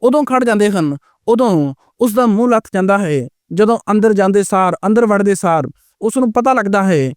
ਉਦੋਂ ਖੜ ਜਾਂਦੇ ਹਨ, ਉਦੋਂ ਉਸ ਦਾ ਮੂੰਹ ਲੱਥ ਜਾਂਦਾ ਹੈ। ਜਦੋਂ ਅੰਦਰ ਜਾਂਦੇ ਸਾਰ, ਅੰਦਰ ਵੜਦੇ ਸਾਰ ਉਸ ਨੂੰ ਪਤਾ ਲੱਗਦਾ ਹੈ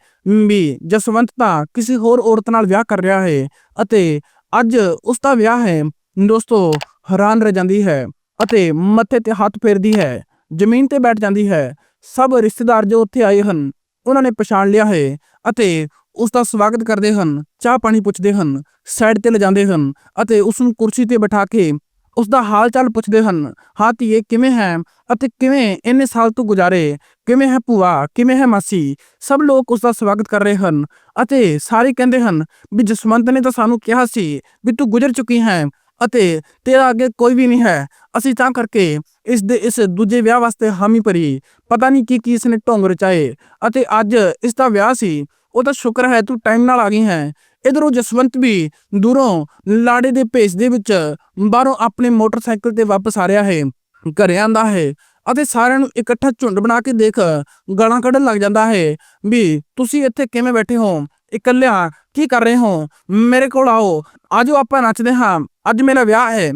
ਵੀ ਜਸਵੰਤ ਤਾਂ ਕਿਸੇ ਹੋਰ ਔਰਤ ਨਾਲ ਵਿਆਹ ਕਰ ਰਿਹਾ ਹੈ ਅਤੇ ਅੱਜ ਉਸ ਦਾ ਵਿਆਹ ਹੈ। ਦੋਸਤੋ, ਹੈਰਾਨ ਰਹਿ ਜਾਂਦੀ ਹੈ ਅਤੇ ਮੱਥੇ ਤੇ ਹੱਥ ਫੇਰਦੀ ਹੈ, ਜ਼ਮੀਨ ਤੇ ਬੈਠ ਜਾਂਦੀ ਹੈ। ਸਭ ਰਿਸ਼ਤੇਦਾਰ ਜੋ ਉੱਥੇ ਆਏ ਹਨ ਉਹਨਾਂ ਨੇ ਪਛਾਣ ਲਿਆ ਹੈ ਅਤੇ ਉਸ ਦਾ ਸਵਾਗਤ ਕਰਦੇ ਹਨ, ਚਾਹ ਪਾਣੀ ਪੁੱਛਦੇ ਹਨ, ਸਾਈਡ ਤੇ ਲਿਜਾਂਦੇ ਹਨ ਅਤੇ ਉਸ ਨੂੰ ਕੁਰਸੀ ਤੇ ਬਿਠਾ ਕੇ ਉਸ ਦਾ ਹਾਲ ਚਾਲ ਪੁੱਛਦੇ ਹਨ, ਹਾਂ ਧੀਏ, ਕਿਵੇਂ ਹੈ ਅਤੇ ਕਿਵੇਂ ਇੰਨੇ ਸਾਲ ਤੋਂ ਗੁਜ਼ਾਰੇ? ਕਿਵੇਂ ਹੈ ਭੂਆ? ਕਿਵੇਂ ਹੈ ਮਾਸੀ? ਸਭ ਲੋਕ ਉਸ ਦਾ ਸਵਾਗਤ ਕਰ ਰਹੇ ਹਨ ਅਤੇ ਸਾਰੇ ਕਹਿੰਦੇ ਹਨ, ਵੀ ਜਸਵੰਤ ਨੇ ਤਾਂ ਸਾਨੂੰ ਕਿਹਾ ਸੀ ਵੀ ਤੂੰ ਗੁਜ਼ਰ ਚੁੱਕੀ ਹੈ ਅਤੇ ਤੇਰਾ ਅੱਗੇ ਕੋਈ ਵੀ ਨਹੀਂ ਹੈ, ਅਸੀਂ ਤਾਂ ਕਰਕੇ ਇਸ ਦੇ ਇਸ ਦੂਜੇ ਵਿਆਹ ਵਾਸਤੇ ਹਾਮੀ ਭਰੀ। ਪਤਾ ਨਹੀਂ ਕੀ ਕੀ ਇਸ ਨੇ ਢੋਂਗ ਰਚਾਏ ਅਤੇ ਅੱਜ ਇਸ ਦਾ ਵਿਆਹ ਸੀ। ਉਹ ਤਾਂ ਸ਼ੁਕਰ ਹੈ ਤੂੰ ਟਾਈਮ ਨਾਲ ਆ ਗਈ ਹੈ। ਇਧਰੋਂ ਜਸਵੰਤ ਵੀ ਦੂਰੋਂ ਲਾੜੇ ਦੇ ਭੇਸ ਦੇ ਵਿੱਚ ਬਾਹਰੋਂ ਆਪਣੇ ਮੋਟਰਸਾਈਕਲ ਤੇ ਵਾਪਸ ਆ ਰਿਹਾ ਹੈ। ਘਰੇ ਆਂਦਾ ਹੈ ਅਤੇ ਸਾਰਿਆਂ ਨੂੰ ਇਕੱਠਾ ਝੁੰਡ ਬਣਾ ਕੇ ਦੇਖ ਗਾਲਾਂ ਕੱਢਣ ਲੱਗ ਜਾਂਦਾ ਹੈ ਵੀ ਤੁਸੀਂ ਇੱਥੇ ਕਿਵੇਂ ਬੈਠੇ ਹੋ? ਇਕੱਲਿਆਂ ਕੀ ਕਰ ਰਹੇ ਹੋ? ਮੇਰੇ ਕੋਲ ਆਓ, ਆਜੋ ਆਪਾਂ ਨੱਚਦੇ ਹਾਂ। ਅੱਜ ਮੇਰਾ ਵਿਆਹ ਹੈ।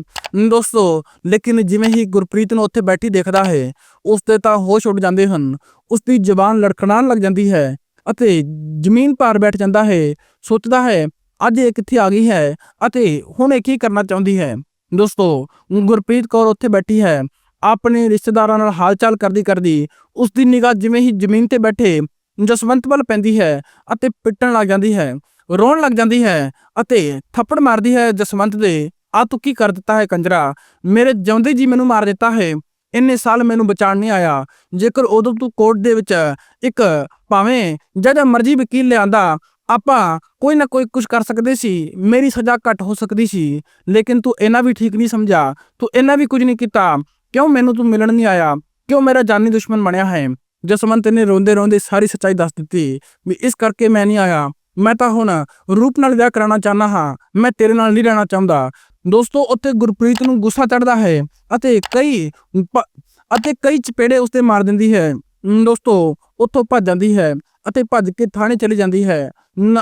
ਦੋਸਤੋ, ਲੇਕਿਨ ਜਿਵੇਂ ਹੀ ਗੁਰਪ੍ਰੀਤ ਨੂੰ ਉੱਥੇ ਬੈਠੀ ਦੇਖਦਾ ਹੈ ਉਸ ਤੇ ਤਾਂ ਹੋਸ਼ ਉੱਡ ਜਾਂਦੇ ਹਨ। ਉਸ ਦੀ ਜ਼ੁਬਾਨ ਲੜਖੜਾਉਣ ਲੱਗ ਜਾਂਦੀ ਹੈ ਅਤੇ ਜ਼ਮੀਨ ਪਾਰ ਬੈਠ ਜਾਂਦਾ ਹੈ। ਸੋਚਦਾ ਹੈ, ਅੱਜ ਇਹ ਕਿੱਥੇ ਆ ਗਈ ਹੈ ਅਤੇ ਹੁਣ ਇਹ ਕੀ ਕਰਨਾ ਚਾਹੁੰਦੀ ਹੈ। ਦੋਸਤੋ, ਗੁਰਪ੍ਰੀਤ ਕੌਰ ਉੱਥੇ ਬੈਠੀ ਹੈ। ਆਪਣੇ ਰਿਸ਼ਤੇਦਾਰਾਂ ਨਾਲ ਹਾਲਚਾਲ ਕਰਦੀ ਕਰਦੀ ਉਸ ਦੀ ਨਿਗਾਹ ਜਿਵੇਂ ਹੀ ਜ਼ਮੀਨ ਤੇ ਬੈਠੇ, ਜਸਵੰਤ ਵੱਲ ਪੈਂਦੀ ਹੈ ਅਤੇ ਪਿੱਟਣ ਲੱਗ ਜਾਂਦੀ ਹੈ। ਰੋਣ ਲੱਗ ਜਾਂਦੀ ਹੈ ਅਤੇ ਥੱਪੜ ਮਾਰਦੀ ਹੈ ਜਸਵੰਤ ਦੇ। ਆ ਤੂੰ ਕੀ ਕਰ ਦਿੱਤਾ ਹੈ ਕੰਜਰਾ? ਮੇਰੇ ਜਿਉਂਦੇ ਜੀ ਮੈਨੂੰ ਮਾਰ ਦਿੱਤਾ ਹੈ। ਇੰਨੇ ਸਾਲ ਮੈਨੂੰ ਬਚਾਉਣ ਨਹੀਂ ਆਇਆ। ਜੇਕਰ ਉਦੋਂ ਤੂੰ ਕੋਰਟ ਦੇ ਵਿੱਚ ਇੱਕ ਭਾਵੇਂ ਜਿਹੜਾ ਮਰਜ਼ੀ ਵਕੀਲ ਲਿਆਂਦਾ, ਆਪਾਂ ਕੋਈ ਨਾ ਕੋਈ ਕੁਝ ਕਰ ਸਕਦੇ ਸੀ। ਮੇਰੀ ਸਜ਼ਾ ਘੱਟ ਹੋ ਸਕਦੀ ਸੀ। ਲੇਕਿਨ ਤੂੰ ਇਹਨਾਂ ਵੀ ਠੀਕ ਨਹੀਂ ਸਮਝਾ ਤੂੰ ਇਹਨਾਂ ਵੀ ਕੁਝ ਨਹੀਂ ਕੀਤਾ। ਕਿਉਂ ਮੈਨੂੰ ਤੂੰ ਮਿਲਣ ਨਹੀਂ ਆਇਆ? ਕਿਉਂ ਮੇਰਾ ਜਾਨੀ ਦੁਸ਼ਮਣ ਬਣਿਆ ਹੈ? ਜਸਵੰਤ ਨੇ ਰੋਂਦੇ ਰੋਂਦੇ ਸਾਰੀ ਸੱਚਾਈ ਦੱਸ ਦਿੱਤੀ ਵੀ ਇਸ ਕਰਕੇ ਮੈਂ ਨਹੀਂ ਆਇਆ। ਮੈਂ ਤਾਂ ਹੁਣ ਰੂਪ ਨਾਲ ਵਿਆਹ ਕਰਾਉਣਾ ਚਾਹਨਾ ਹਾਂ। ਮੈਂ ਤੇਰੇ ਨਾਲ ਨਹੀਂ ਰਹਿਣਾ ਚਾਹੁੰਦਾ। ਦੋਸਤੋ, ਉੱਥੇ ਗੁਰਪ੍ਰੀਤ ਨੂੰ ਗੁੱਸਾ ਚੜਦਾ ਹੈ ਅਤੇ ਕਈ ਅਤੇ ਕਈ ਚਪੇੜੇ ਉਸਤੇ ਮਾਰ ਦਿੰਦੀ ਹੈ। ਦੋਸਤੋ, ਉੱਥੋਂ ਭੱਜ ਜਾਂਦੀ ਹੈ ਅਤੇ ਭੱਜ ਕੇ ਥਾਣੇ ਚਲੀ ਜਾਂਦੀ ਹੈ।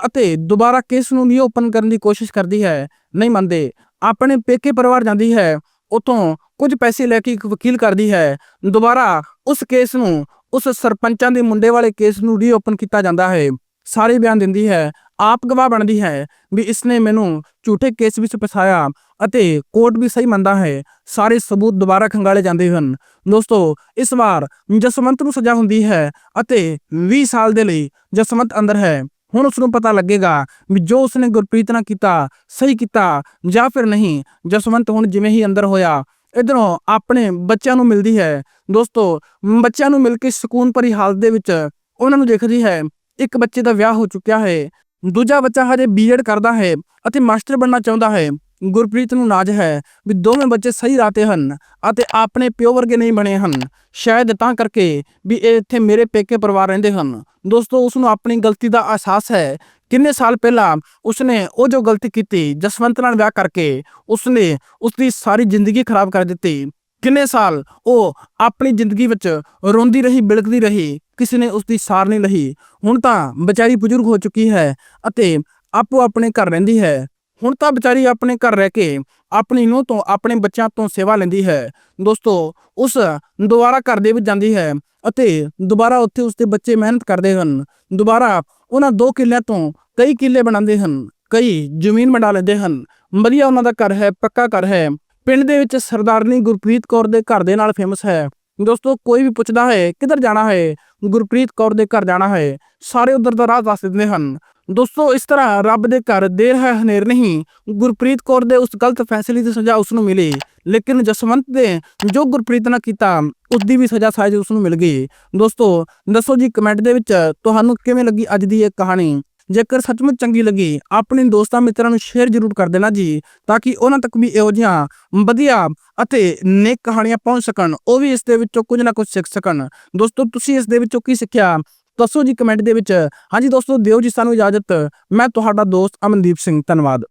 ਅਤੇ ਦੁਬਾਰਾ ਕੇਸ ਨੂੰ ਨਹੀਂ ਓਪਨ ਕਰਨ ਦੀ ਕੋਸ਼ਿਸ਼ ਕਰਦੀ ਹੈ। ਨਹੀਂ ਮੰਨਦੇ, ਆਪਣੇ ਪੇਕੇ ਪਰਿਵਾਰ ਜਾਂਦੀ ਹੈ ਉਤੋਂ ਕੁਝ ਪੈਸੇ ਲੈ ਕੇ ਇੱਕ ਵਕੀਲ ਕਰਦੀ ਹੈ। ਦੁਬਾਰਾ ਉਸ ਕੇਸ ਨੂੰ, ਉਸ ਸਰਪੰਚਾਂ ਦੇ ਮੁੰਡੇ ਵਾਲੇ ਕੇਸ ਨੂੰ ਰੀਓਪਨ ਕੀਤਾ ਜਾਂਦਾ ਹੈ। ਸਾਰੇ ਬਿਆਨ ਦਿੰਦੀ ਹੈ, ਆਪ ਗਵਾਹ ਬਣਦੀ ਹੈ ਵੀ ਇਸਨੇ ਮੈਨੂੰ ਝੂਠੇ ਕੇਸ ਵਿੱਚ ਫਸਾਇਆ। ਅਤੇ ਕੋਰਟ ਵੀ ਸਹੀ ਮੰਨਦਾ ਹੈ। ਸਾਰੇ ਸਬੂਤ ਦੁਬਾਰਾ ਖੰਗਾਲੇ ਜਾਂਦੇ ਹਨ। ਦੋਸਤੋ, ਇਸ ਵਾਰ ਜਸਵੰਤ ਨੂੰ ਸਜ਼ਾ ਹੁੰਦੀ ਹੈ ਅਤੇ 20 ਸਾਲ ਦੇ ਲਈ ਜਸਵੰਤ ਅੰਦਰ ਹੈ। ਹੁਣ ਉਸ ਨੂੰ ਪਤਾ ਲੱਗੇਗਾ ਵੀ ਜੋ ਉਸਨੇ ਗੁਰਪ੍ਰੀਤ ਨਾਲ ਕੀਤਾ, ਸਹੀ ਕੀਤਾ ਜਾਂ ਫਿਰ ਨਹੀਂ, ਜਸਵੰਤ ਹੁਣ ਜਿਵੇਂ ਹੀ ਅੰਦਰ ਹੋਇਆ, ਇਧਰੋਂ ਆਪਣੇ ਬੱਚਿਆਂ ਨੂੰ ਮਿਲਦੀ ਹੈ। ਦੋਸਤੋ, ਬੱਚਿਆਂ ਨੂੰ ਮਿਲ ਕੇ ਸਕੂਨ ਭਰੀ ਹਾਲਤ ਦੇ ਵਿੱਚ ਉਹਨਾਂ ਨੂੰ ਦੇਖਦੀ ਹੈ, ਇੱਕ ਬੱਚੇ ਦਾ ਵਿਆਹ ਹੋ ਚੁੱਕਿਆ ਹੈ। ਦੂਜਾ ਬੱਚਾ ਹਜੇ ਬੀਐਡ ਕਰਦਾ ਹੈ ਅਤੇ ਮਾਸਟਰ ਬਣਨਾ ਚਾਹੁੰਦਾ ਹੈ। ਗੁਰਪ੍ਰੀਤ ਨੂੰ ਨਾਜ ਹੈ ਵੀ ਦੋਵੇਂ ਬੱਚੇ ਸਹੀ ਰਾਤੇ ਹਨ ਅਤੇ ਆਪਣੇ ਪਿਓ ਵਰਗੇ ਨਹੀਂ ਬਣੇ ਹਨ। ਸ਼ਾਇਦ ਤਾਂ ਕਰਕੇ ਵੀ ਇਹ ਇੱਥੇ ਮੇਰੇ ਪੇਕੇ ਪਰਿਵਾਰ ਰਹਿੰਦੇ ਹਨ। ਦੋਸਤੋ, ਉਸ ਨੂੰ ਆਪਣੀ ਗਲਤੀ ਦਾ ਅਹਿਸਾਸ ਹੈ। ਕਿੰਨੇ ਸਾਲ ਪਹਿਲਾਂ ਉਸਨੇ ਉਹ ਜੋ ਗਲਤੀ ਕੀਤੀ, ਜਸਵੰਤ ਨਾਲ ਵਿਆਹ ਕਰਕੇ ਉਸਨੇ ਉਸਦੀ ਸਾਰੀ ਜ਼ਿੰਦਗੀ ਖਰਾਬ ਕਰ ਦਿੱਤੀ। ਕਿੰਨੇ ਸਾਲ ਉਹ ਆਪਣੀ ਜ਼ਿੰਦਗੀ ਵਿੱਚ ਰੋਂਦੀ ਰਹੀ, ਬਿਲਕਦੀ ਰਹੀ, ਕਿਸੇ ਨੇ ਉਸਦੀ ਸਾਰ ਨਹੀਂ ਲਈ। ਹੁਣ ਤਾਂ ਵਿਚਾਰੀ ਬਜ਼ੁਰਗ ਹੋ ਚੁੱਕੀ ਹੈ ਅਤੇ ਆਪੋ ਆਪਣੇ ਘਰ ਰਹਿੰਦੀ ਹੈ। ਹੁਣ ਤਾਂ ਵਿਚਾਰੀ ਆਪਣੇ ਘਰ ਰਹਿ ਕੇ ਆਪਣੀ ਨੂੰਹ ਤੋਂ, ਆਪਣੇ ਬੱਚਿਆਂ ਤੋਂ ਸੇਵਾ ਲੈਂਦੀ ਹੈ। ਦੋਸਤੋ, ਉਸ ਦੁਬਾਰਾ ਘਰ ਦੇ ਵਿੱਚ ਜਾਂਦੀ ਹੈ ਅਤੇ ਦੁਬਾਰਾ ਉੱਥੇ ਉਸਦੇ ਬੱਚੇ ਮਿਹਨਤ ਕਰਦੇ ਹਨ। ਦੁਬਾਰਾ ਉਹਨਾਂ ਦੋ ਕਿੱਲਿਆਂ ਤੋਂ ਕਈ ਕਿੱਲੇ ਬਣਾਉਂਦੇ ਹਨ, ਕਈ ਜ਼ਮੀਨ ਬਣਾ ਲੈਂਦੇ ਹਨ। ਵਧੀਆ ਉਹਨਾਂ ਦਾ ਘਰ ਹੈ, ਪੱਕਾ ਘਰ ਹੈ। ਪਿੰਡ ਦੇ ਵਿੱਚ ਸਰਦਾਰਨੀ ਗੁਰਪ੍ਰੀਤ ਕੌਰ ਦੇ ਘਰ ਦੇ ਨਾਲ ਫੇਮਸ ਹੈ। ਦੋਸਤੋ, ਕੋਈ ਵੀ ਪੁੱਛਦਾ ਹੈ ਕਿੱਧਰ ਜਾਣਾ ਹੈ, ਗੁਰਪ੍ਰੀਤ ਕੌਰ ਦੇ ਘਰ ਜਾਣਾ ਹੈ, ਸਾਰੇ ਉਧਰ ਦਾ ਰਾਹ ਦੱਸ ਦਿੰਦੇ ਹਨ। ਦੋਸਤੋ, ਇਸ ਤਰ੍ਹਾਂ ਰੱਬ ਦੇ ਘਰ ਦੇਰ ਹੈ ਹਨੇਰ ਨਹੀਂ। ਗੁਰਪ੍ਰੀਤ ਕੌਰ ਦੇ ਉਸ ਗਲਤ ਫੈਸਲੇ ਦੀ ਸਜ਼ਾ ਉਸ ਨੂੰ ਮਿਲੀ। ਲੇਕਿਨ ਜਸਵੰਤ ਦੇ ਜੋ ਗੁਰਪ੍ਰੀਤ ਨਾਲ ਕੀਤਾ ਉਸ ਦੀ ਵੀ ਸਜ਼ਾ ਸਾਇਜ ਉਸ ਨੂੰ ਮਿਲ ਗਈ। ਦੋਸਤੋ, ਦੱਸੋ ਜੀ, ਕਮੈਂਟ ਦੇ ਵਿੱਚ ਤੁਹਾਨੂੰ ਕਿਵੇਂ ਲੱਗੀ ਅੱਜ ਦੀ ਇਹ ਕਹਾਣੀ? ਜੇਕਰ ਸੱਚਮੁੱਚ ਚੰਗੀ ਲੱਗੀ, ਆਪਣੇ ਦੋਸਤਾਂ ਮਿੱਤਰਾਂ ਨੂੰ ਸ਼ੇਅਰ ਜ਼ਰੂਰ ਕਰ ਦੇਣਾ ਜੀ, ਤਾਂ ਕਿ ਉਹਨਾਂ ਤੱਕ ਵੀ ਇਹੋ ਜਿਹੀਆਂ ਵਧੀਆ ਅਤੇ ਨੇਕ ਕਹਾਣੀਆਂ ਪਹੁੰਚ ਸਕਣ। ਉਹ ਵੀ ਇਸ ਦੇ ਵਿੱਚੋਂ ਕੁਝ ਨਾ ਕੁਝ ਸਿੱਖ ਸਕਣ। ਦੋਸਤੋ, ਤੁਸੀਂ ਇਸ ਦੇ ਵਿੱਚੋਂ ਕੀ ਸਿੱਖਿਆ? ਦੱਸੋ ਜੀ ਕਮੈਂਟ ਦੇ ਵਿੱਚ। ਹਾਂਜੀ ਦੋਸਤੋ, ਦਿਓ ਜੀ ਸਾਨੂੰ ਇਜਾਜ਼ਤ। ਮੈਂ ਤੁਹਾਡਾ ਦੋਸਤ ਅਮਨਦੀਪ ਸਿੰਘ, ਧੰਨਵਾਦ।